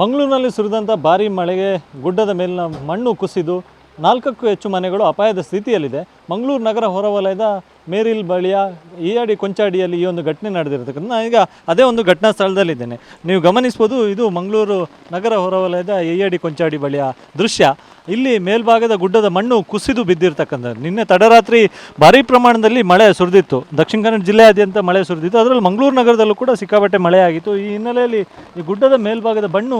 ಮಂಗಳೂರಿನಲ್ಲಿ ಸುರಿದಂಥ ಭಾರೀ ಮಳೆಗೆ ಗುಡ್ಡದ ಮೇಲಿನ ಮಣ್ಣು ಕುಸಿದು ನಾಲ್ಕಕ್ಕೂ ಹೆಚ್ಚು ಮನೆಗಳು ಅಪಾಯದ ಸ್ಥಿತಿಯಲ್ಲಿದೆ. ಮಂಗಳೂರು ನಗರ ಹೊರವಲಯದ ಮೇರಿಲ್ ಬಳಿಯ ಈಯಾಡಿ ಕೊಂಚಾಡಿಯಲ್ಲಿ ಈ ಒಂದು ಘಟನೆ ನಡೆದಿರತಕ್ಕಂಥ ಈಗ ಅದೇ ಒಂದು ಘಟನಾ ಸ್ಥಳದಲ್ಲಿದ್ದೇನೆ. ನೀವು ಗಮನಿಸ್ಬೋದು ಇದು ಮಂಗಳೂರು ನಗರ ಹೊರವಲಯದ ಈಯಾಡಿ ಕೊಂಚಾಡಿ ಬಳಿಯ ದೃಶ್ಯ. ಇಲ್ಲಿ ಮೇಲ್ಭಾಗದ ಗುಡ್ಡದ ಮಣ್ಣು ಕುಸಿದು ಬಿದ್ದಿರ್ತಕ್ಕಂಥದ್ದು. ನಿನ್ನೆ ತಡರಾತ್ರಿ ಭಾರೀ ಪ್ರಮಾಣದಲ್ಲಿ ಮಳೆ ಸುರಿದಿತ್ತು. ದಕ್ಷಿಣ ಕನ್ನಡ ಜಿಲ್ಲೆಯಾದ್ಯಂತ ಮಳೆ ಸುರಿದಿತ್ತು. ಅದರಲ್ಲಿ ಮಂಗಳೂರು ನಗರದಲ್ಲೂ ಕೂಡ ಸಿಕ್ಕಾಪಟ್ಟೆ ಮಳೆ ಆಗಿತ್ತು. ಈ ಹಿನ್ನೆಲೆಯಲ್ಲಿ ಈ ಗುಡ್ಡದ ಮೇಲ್ಭಾಗದ ಮಣ್ಣು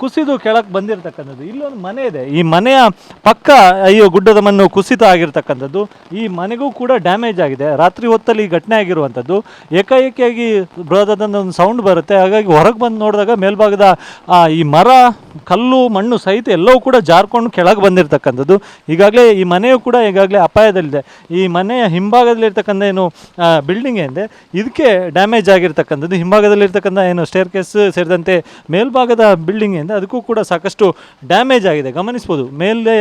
ಕುಸಿದು ಕೆಳಕ್ಕೆ ಬಂದಿರತಕ್ಕಂಥದ್ದು. ಇಲ್ಲೊಂದು ಮನೆ ಇದೆ. ಈ ಮನೆಯ ಪಕ್ಕ ಅಯ್ಯೋ ಗುಡ್ಡದ ಮಣ್ಣು ಕುಸಿತ ಆಗಿರ್ತಕ್ಕಂಥದ್ದು. ಈ ಮನೆಗೂ ಕೂಡ ಡ್ಯಾಮೇಜ್ ಆಗಿದೆ. ರಾತ್ರಿ ಹೊತ್ತಲ್ಲಿ ಈ ಘಟನೆ ಆಗಿರುವಂಥದ್ದು. ಏಕಾಏಕಿಯಾಗಿ ಬೃಹದಾದಂಥ ಒಂದು ಸೌಂಡ್ ಬರುತ್ತೆ. ಹಾಗಾಗಿ ಹೊರಗೆ ಬಂದು ನೋಡಿದಾಗ ಮೇಲ್ಭಾಗದ ಈ ಮರ, ಕಲ್ಲು, ಮಣ್ಣು ಸಹಿತ ಎಲ್ಲವೂ ಕೂಡ ಜಾರ್ಕೊಂಡು ಕೆಳಗೆ ಬಂದಿರತಕ್ಕಂಥದ್ದು. ಈಗಾಗಲೇ ಈ ಮನೆಯು ಕೂಡ ಈಗಾಗಲೇ ಅಪಾಯದಲ್ಲಿದೆ. ಈ ಮನೆಯ ಹಿಂಭಾಗದಲ್ಲಿರ್ತಕ್ಕಂಥ ಏನು ಬಿಲ್ಡಿಂಗ್ ಏನಿದೆ, ಇದಕ್ಕೆ ಡ್ಯಾಮೇಜ್ ಆಗಿರ್ತಕ್ಕಂಥದ್ದು. ಹಿಂಭಾಗದಲ್ಲಿರ್ತಕ್ಕಂಥ ಏನು ಸ್ಟೇರ್ ಕೇಸ್ ಸೇರಿದಂತೆ ಮೇಲ್ಭಾಗದ ಬಿಲ್ಡಿಂಗ್ ಏನಿದೆ, ಅದಕ್ಕೂ ಕೂಡ ಸಾಕಷ್ಟು ಡ್ಯಾಮೇಜ್ ಆಗಿದೆ. ಗಮನಿಸ್ಬೋದು. ಮೇಲೆ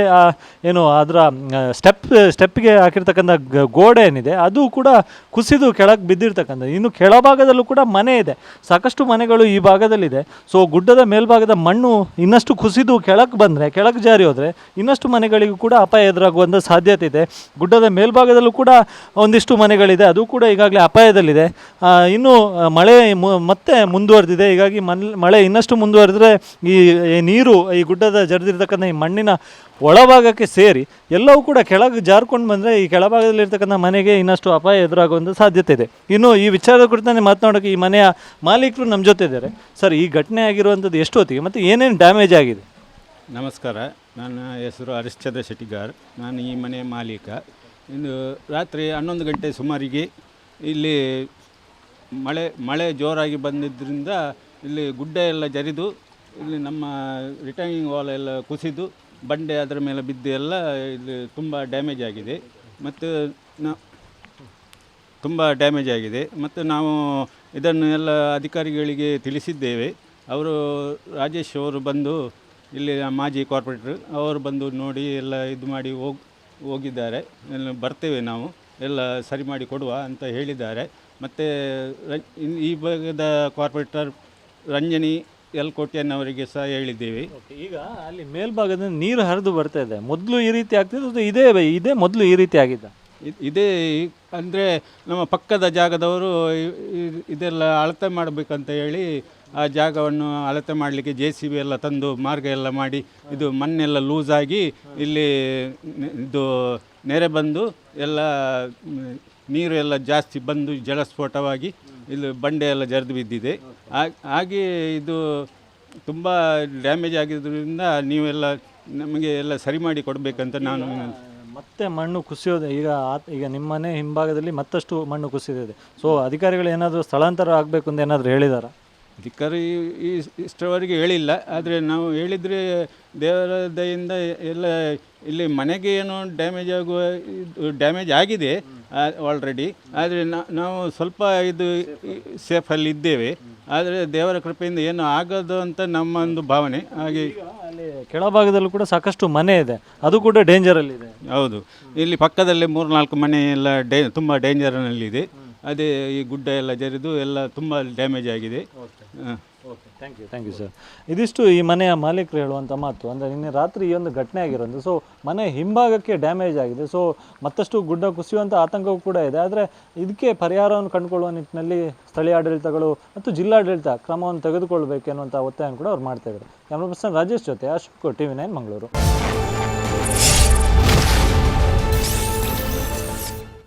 ಏನು, ಅದರ ಸ್ಟೆಪ್ ಸ್ಟೆಪ್ ಸ್ಟೆಪ್ಗೆ ಹಾಕಿರ್ತಕ್ಕಂಥ ಗೋಡೆ ಏನಿದೆ, ಅದು ಕೂಡ ಕುಸಿದು ಕೆಳಗೆ ಬಿದ್ದಿರ್ತಕ್ಕಂಥ ಇನ್ನು ಕೆಳಭಾಗದಲ್ಲೂ ಕೂಡ ಮನೆ ಇದೆ. ಸಾಕಷ್ಟು ಮನೆಗಳು ಈ ಭಾಗದಲ್ಲಿದೆ. ಸೊ ಗುಡ್ಡದ ಮೇಲ್ಭಾಗದ ಮಣ್ಣು ಇನ್ನಷ್ಟು ಕುಸಿದು ಕೆಳಗೆ ಬಂದರೆ, ಕೆಳಗೆ ಜಾರಿ ಹೋದರೆ ಇನ್ನಷ್ಟು ಮನೆಗಳಿಗೂ ಕೂಡ ಅಪಾಯ ಎದುರಾಗುವಂಥ ಸಾಧ್ಯತೆ ಇದೆ. ಗುಡ್ಡದ ಮೇಲ್ಭಾಗದಲ್ಲೂ ಕೂಡ ಒಂದಿಷ್ಟು ಮನೆಗಳಿದೆ. ಅದು ಕೂಡ ಈಗಾಗಲೇ ಅಪಾಯದಲ್ಲಿದೆ. ಇನ್ನು ಮಳೆ ಮತ್ತೆ ಮುಂದುವರೆದಿದೆ. ಹೀಗಾಗಿ ಮನ್, ಮಳೆ ಇನ್ನಷ್ಟು ಮುಂದುವರೆದ್ರೆ ಈ ನೀರು, ಈ ಗುಡ್ಡದ ಜರಿದಿರ್ತಕ್ಕಂಥ ಈ ಮಣ್ಣಿನ ಒಳಭಾಗಕ್ಕೆ ಸೇರಿ ಎಲ್ಲವೂ ಕೂಡ ಕೆಳಗೆ ಜಾರ್ಕೊಂಡು ಬಂದರೆ ಈ ಕೆಳಭಾಗದಲ್ಲಿ ಇರ್ತಕ್ಕಂಥ ಮನೆಗೆ ಇನ್ನಷ್ಟು ಅಪಾಯ ಎದುರಾಗುವಂಥ ಸಾಧ್ಯತೆ ಇದೆ. ಇನ್ನು ಈ ವಿಚಾರದ ಕುರಿತಂತೆ ಮಾತನಾಡೋಕ್ಕೆ ಈ ಮನೆಯ ಮಾಲೀಕರು ನಮ್ಮ ಜೊತೆ ಇದ್ದಾರೆ. ಸರ್, ಈ ಘಟನೆ ಆಗಿರುವಂಥದ್ದು ಎಷ್ಟೊತ್ತಿಗೆ ಮತ್ತು ಏನೇನು ಡ್ಯಾಮೇಜ್ ಆಗಿದೆ? ನಮಸ್ಕಾರ. ನನ್ನ ಹೆಸರು ಹರಿಶ್ಚಂದ್ರ ಶೆಟ್ಟಿಗಾರ್. ನಾನು ಈ ಮನೆಯ ಮಾಲೀಕ. ಇಂದು ರಾತ್ರಿ ಹನ್ನೊಂದು ಗಂಟೆ ಸುಮಾರಿಗೆ ಇಲ್ಲಿ ಮಳೆ ಮಳೆ ಜೋರಾಗಿ ಬಂದಿದ್ದರಿಂದ ಇಲ್ಲಿ ಗುಡ್ಡ ಎಲ್ಲ ಜರಿದು ಇಲ್ಲಿ ನಮ್ಮ ರಿಟರ್ನಿಂಗ್ ವಾಲ್ ಎಲ್ಲ ಕುಸಿದು ಬಂಡೆ ಅದರ ಮೇಲೆ ಬಿದ್ದು ಎಲ್ಲ ಇದು ತುಂಬ ಡ್ಯಾಮೇಜ್ ಆಗಿದೆ. ಮತ್ತು ನಾ ತುಂಬ ಡ್ಯಾಮೇಜ್ ಆಗಿದೆ. ಮತ್ತು ನಾವು ಇದನ್ನು ಎಲ್ಲ ಅಧಿಕಾರಿಗಳಿಗೆ ತಿಳಿಸಿದ್ದೇವೆ. ಅವರು ರಾಜೇಶ್ ಅವರು ಬಂದು ಇಲ್ಲಿ ಮಾಜಿ ಕಾರ್ಪೊರೇಟರ್ ಅವರು ಬಂದು ನೋಡಿ ಎಲ್ಲ ಇದು ಮಾಡಿ ಹೋಗ್ ಹೋಗಿದ್ದಾರೆ. ಬರ್ತೇವೆ ನಾವು. ಎಲ್ಲ ಸರಿ ಮಾಡಿ ಕೊಡುವ ಅಂತ ಹೇಳಿದ್ದಾರೆ. ಮತ್ತು ಈ ಭಾಗದ ಕಾರ್ಪೊರೇಟರ್ ರಂಜನಿ ಎಲ್ ಕೋಟ್ಯನ್ನವರಿಗೆ ಸಹ ಹೇಳಿದ್ದೀವಿ. ಈಗ ಅಲ್ಲಿ ಮೇಲ್ಭಾಗದಿಂದ ನೀರು ಹರಿದು ಬರ್ತಾ ಇದೆ. ಮೊದಲು ಈ ರೀತಿ ಆಗ್ತಿದೆ ಇದೇ ಇದೇ ಮೊದಲು ಈ ರೀತಿ ಆಗಿದ್ದ? ಇದ್- ಅಂದರೆ ನಮ್ಮ ಪಕ್ಕದ ಜಾಗದವರು ಇದೆಲ್ಲ ಅಳತೆ ಮಾಡಬೇಕಂತ ಹೇಳಿ ಆ ಜಾಗವನ್ನು ಅಳತೆ ಮಾಡಲಿಕ್ಕೆ ಜೆ ಸಿ ಬಿ ಎಲ್ಲ ತಂದು ಮಾರ್ಗ ಎಲ್ಲ ಮಾಡಿ ಇದು ಮಣ್ಣೆಲ್ಲ ಲೂಸ್ ಆಗಿ ಇಲ್ಲಿ ಇದು ನೆರೆ ಬಂದು ಎಲ್ಲ ನೀರು ಎಲ್ಲ ಜಾಸ್ತಿ ಬಂದು ಜಲಸ್ಫೋಟವಾಗಿ ಇಲ್ಲಿ ಬಂಡೆ ಎಲ್ಲ ಜರಿದು ಬಿದ್ದಿದೆ. ಹಾಗೆ ಇದು ತುಂಬ ಡ್ಯಾಮೇಜ್ ಆಗಿದ್ದರಿಂದ ನೀವೆಲ್ಲ ನಮಗೆ ಎಲ್ಲ ಸರಿ ಮಾಡಿ ಕೊಡಬೇಕಂತ ನಾನು ಮತ್ತೆ ಮಣ್ಣು ಕುಸಿಯೋದು. ಈಗ ಆ- ಈಗ ನಿಮ್ಮನೆ ಹಿಂಭಾಗದಲ್ಲಿ ಮತ್ತಷ್ಟು ಮಣ್ಣು ಕುಸಿದಿದೆ. ಸೊ ಅಧಿಕಾರಿಗಳು ಏನಾದರೂ ಸ್ಥಳಾಂತರ ಆಗಬೇಕು ಅಂತ ಏನಾದರೂ ಹೇಳಿದಾರ? ಅಧಿಕಾರಿ ಈ ಇಷ್ಟರವರೆಗೆ ಹೇಳಿಲ್ಲ. ಆದರೆ ನಾವು ಹೇಳಿದರೆ ದೇವರ ದಯಿಂದ ಎಲ್ಲ ಇಲ್ಲಿ ಮನೆಗೆ ಏನು ಡ್ಯಾಮೇಜ್ ಆಗುವ ಡ್ಯಾಮೇಜ್ ಆಗಿದೆ ಆಲ್ರೆಡಿ ಆದರೆ ನಾವು ಸ್ವಲ್ಪ ಇದು ಸೇಫಲ್ಲಿ ಇದ್ದೇವೆ ಆದರೆ ದೇವರ ಕೃಪೆಯಿಂದ ಏನು ಆಗೋದು ಅಂತ ನಮ್ಮ ಒಂದು ಭಾವನೆ. ಹಾಗೆ ಈಗ ಕೆಳಭಾಗದಲ್ಲೂ ಕೂಡ ಸಾಕಷ್ಟು ಮನೆ ಇದೆ. ಅದು ಕೂಡ ಡೇಂಜರಲ್ಲಿದೆ. ಹೌದು. ಇಲ್ಲಿ ಪಕ್ಕದಲ್ಲೇ ಮೂರು ನಾಲ್ಕು ಮನೆ ಎಲ್ಲ ಡೇ ತುಂಬ ಡೇಂಜರ್ನಲ್ಲಿದೆ. ಅದೇ ಈ ಗುಡ್ಡ ಎಲ್ಲ ಜರಿದು ಎಲ್ಲ ತುಂಬ ಡ್ಯಾಮೇಜ್ ಆಗಿದೆ. ಹ. Okay thank you thank you sir ಇದಿಷ್ಟು ಈ ಮನೆಯ ಮಾಲೀಕರು ಹೇಳುವಂಥ ಮಾತು. ಅಂದರೆ ನಿನ್ನೆ ರಾತ್ರಿ ಈ ಒಂದು ಘಟನೆ ಆಗಿರೋದು. ಸೊ ಮನೆ ಹಿಂಭಾಗಕ್ಕೆ ಡ್ಯಾಮೇಜ್ ಆಗಿದೆ. ಸೊ ಮತ್ತಷ್ಟು ಗುಡ್ಡ ಕುಸಿಯುವಂಥ ಆತಂಕವೂ ಕೂಡ ಇದೆ. ಆದರೆ ಇದಕ್ಕೆ ಪರಿಹಾರವನ್ನು ಕಂಡುಕೊಳ್ಳುವ ನಿಟ್ಟಿನಲ್ಲಿ ಸ್ಥಳೀಯ ಆಡಳಿತಗಳು ಮತ್ತು ಜಿಲ್ಲಾಡಳಿತ ಕ್ರಮವನ್ನು ತೆಗೆದುಕೊಳ್ಬೇಕು ಅನ್ನುವಂಥ ಒತ್ತಾಯವನ್ನು ಕೂಡ ಅವ್ರು ಮಾಡ್ತಾ ಇದ್ದಾರೆ. ಕ್ಯಾಮ್ರಾ ಪರ್ಸನ್ ರಾಜೇಶ್ ಜೊತೆ Ashok T V nine, Mangaluru.